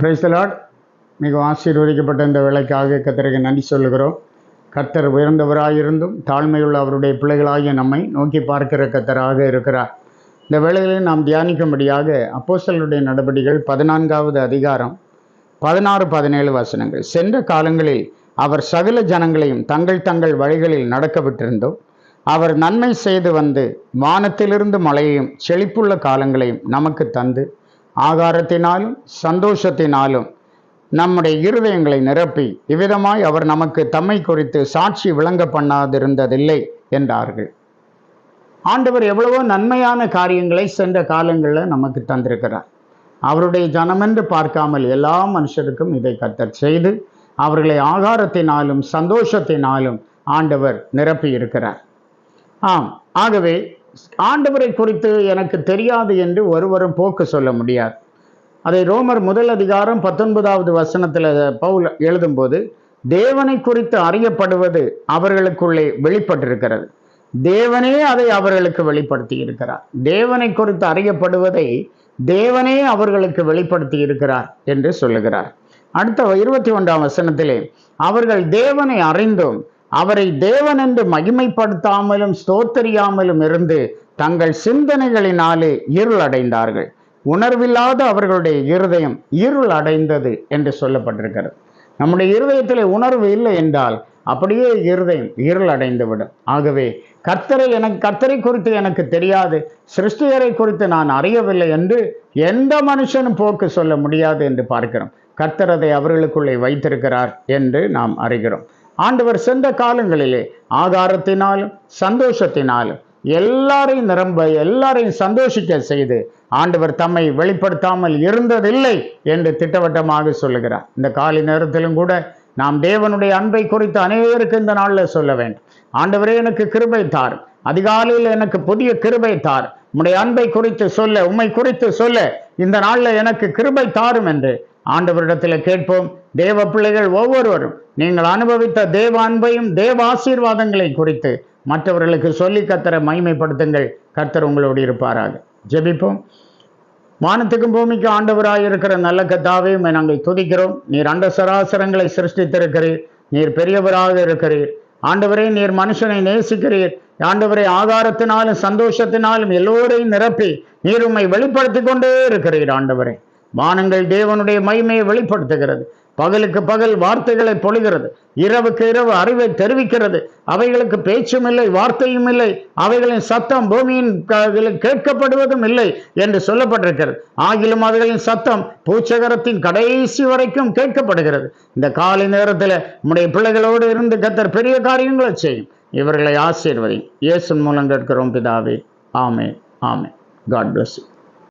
Praise the Lord மிகவும் ஆசீர்வதிக்கப்பட்ட இந்த வேலைக்காக கத்தருக்கு நன்றி சொல்லுகிறோம். கர்த்தர் உயர்ந்தவராயிருந்தும் தாழ்மையுள்ள அவருடைய பிள்ளைகளாகிய நம்மை நோக்கி பார்க்கிற கத்தராக இருக்கிறார். இந்த வேளையில் நாம் தியானிக்கும்படியாக அப்போசலுடைய நடவடிக்கைகள் பதினான்காவது அதிகாரம் பதினாறு பதினேழு வசனங்கள். சென்ற காலங்களில் அவர் சகல ஜனங்களையும் தங்கள் தங்கள் வழிகளில் நடக்க விட்டிருந்தோம் அவர் நன்மை செய்து வந்து வானத்திலிருந்து மழையையும் செழிப்புள்ள காலங்களையும் நமக்கு தந்து ஆகாரத்தினாலும் சந்தோஷத்தினாலும் நம்முடைய இருதயங்களை நிரப்பி இவ்விதமாய் அவர் நமக்கு தம்மை குறித்து சாட்சி விளங்க பண்ணாதிருந்ததில்லை என்றார்கள். ஆண்டவர் எவ்வளவோ நன்மையான காரியங்களை சென்ற காலங்களில் நமக்கு தந்திருக்கிறார். அவருடைய ஜனமென்று பார்க்காமல் எல்லா மனுஷருக்கும் இதை கத்தர் செய்து அவர்களை ஆகாரத்தினாலும் சந்தோஷத்தினாலும் ஆண்டவர் நிரப்பி இருக்கிறார் ஆம் ஆகவே ஆண்டவரை குறித்து எனக்கு தெரியாது என்று ஒருவரும் போக்கு சொல்ல முடியாது. அதை ரோமர் முதல் அதிகாரம் பத்தொன்பதாவது வசனத்தில் பவுல் எழுதும்போது தேவனை குறித்து அறியப்படுவது அவர்களுக்குள்ளே வெளிப்பட்டிருக்கிறது. தேவனே அதை அவர்களுக்கு வெளிப்படுத்தி இருக்கிறார் தேவனை குறித்து அறியப்படுவதை தேவனே அவர்களுக்கு வெளிப்படுத்தி இருக்கிறார் என்று சொல்லுகிறார். அடுத்த இருபத்தி ஒன்றாம் வசனத்திலே அவர்கள் தேவனை அறிந்தும் அவரை தேவன் என்று மகிமைப்படுத்தாமலும் ஸ்தோத்தரியாமலும் இருந்து தங்கள் சிந்தனைகளினாலே இருள் அடைந்தார்கள். உணர்வில்லாத அவர்களுடைய இருதயம் இருள் அடைந்தது என்று சொல்லப்பட்டிருக்கிறது. நம்முடைய இருதயத்தில் உணர்வு இல்லை என்றால் அப்படியே இருதயம் இருள் அடைந்துவிடும். ஆகவே கர்த்தரை எனக்கு கர்த்தரை குறித்து எனக்கு தெரியாது. சிருஷ்டிகரை குறித்து நான் அறியவில்லை என்று எந்த மனுஷனும் போக்கு சொல்ல முடியாது என்று பார்க்கிறோம். கர்த்தர் அதை அவர்களுக்குள்ளே வைத்திருக்கிறார் என்று நாம் அறிகிறோம். ஆண்டவர் சென்ற காலங்களிலே ஆகாரத்தினாலும் சந்தோஷத்தினாலும் எல்லாரையும் நிரம்ப எல்லாரையும் சந்தோஷிக்க செய்து ஆண்டவர் தம்மை வெளிப்படுத்தாமல் இருந்ததில்லை என்று திட்டவட்டமாக சொல்லுகிறார். இந்த காலை நேரத்திலும் கூட நாம் தேவனுடைய அன்பை குறித்து அநேகருக்கு இந்த நாளில் சொல்ல வேண்டும். ஆண்டவரே எனக்கு கிருபை தார். அதிகாலையில் எனக்கு புதிய கிருபை தார். உம்முடைய அன்பை குறித்து சொல்ல உம்மை குறித்து சொல்ல இந்த நாளில் எனக்கு கிருபை தாரும் என்று ஆண்டவரிடத்தில் கேட்போம் தேவ பிள்ளைகள் ஒவ்வொருவரும் நீங்கள் அனுபவித்த தேவ அன்பையும் தேவ ஆசீர்வாதங்களை குறித்து மற்றவர்களுக்கு சொல்லி கத்தரை மைமைப்படுத்துங்கள் கர்த்தர் உங்களோடு இருப்பாராக. ஜெபிப்போம். வானத்துக்கும் பூமிக்கு ஆண்டவராக இருக்கிற நல்ல கத்தாவே நாங்கள் துதிக்கிறோம். நீர் அண்ட சராசரங்களை சிருஷ்டித்திருக்கிறீர். நீர் பெரியவராக இருக்கிறீர். ஆண்டவரே நீர் மனுஷனை நேசிக்கிறீர். ஆண்டவரை ஆகாரத்தினாலும் சந்தோஷத்தினாலும் எல்லோரையும் நிரப்பி நீர் உம்மை வெளிப்படுத்தி கொண்டே இருக்கிறீர் ஆண்டவரே. வானங்கள் தேவனுடைய மகிமையை வெளிப்படுத்துகிறது. பகலுக்கு பகல் வார்த்தைகளை பொழிகிறது. இரவுக்கு இரவு அறிவை தெரிவிக்கிறது. அவைகளுக்கு பேச்சும் இல்லை வார்த்தையும் இல்லை. அவைகளின் சத்தம் பூமியின் கேட்கப்படுவதும் இல்லை என்று சொல்லப்பட்டிருக்கிறது. ஆகிலும் அவைகளின் சத்தம் பூச்சகரத்தின் கடைசி வரைக்கும் கேட்கப்படுகிறது. இந்த காலை நேரத்தில் நம்முடைய பிள்ளைகளோடு இருந்து கத்தர் பெரிய காரியங்களை செய்யும். இவர்களை ஆசீர்வதி இயேசு மூலம் கேட்கிறோம் பிதாவே. ஆமே ஆமே காட் பிளஸ் யூ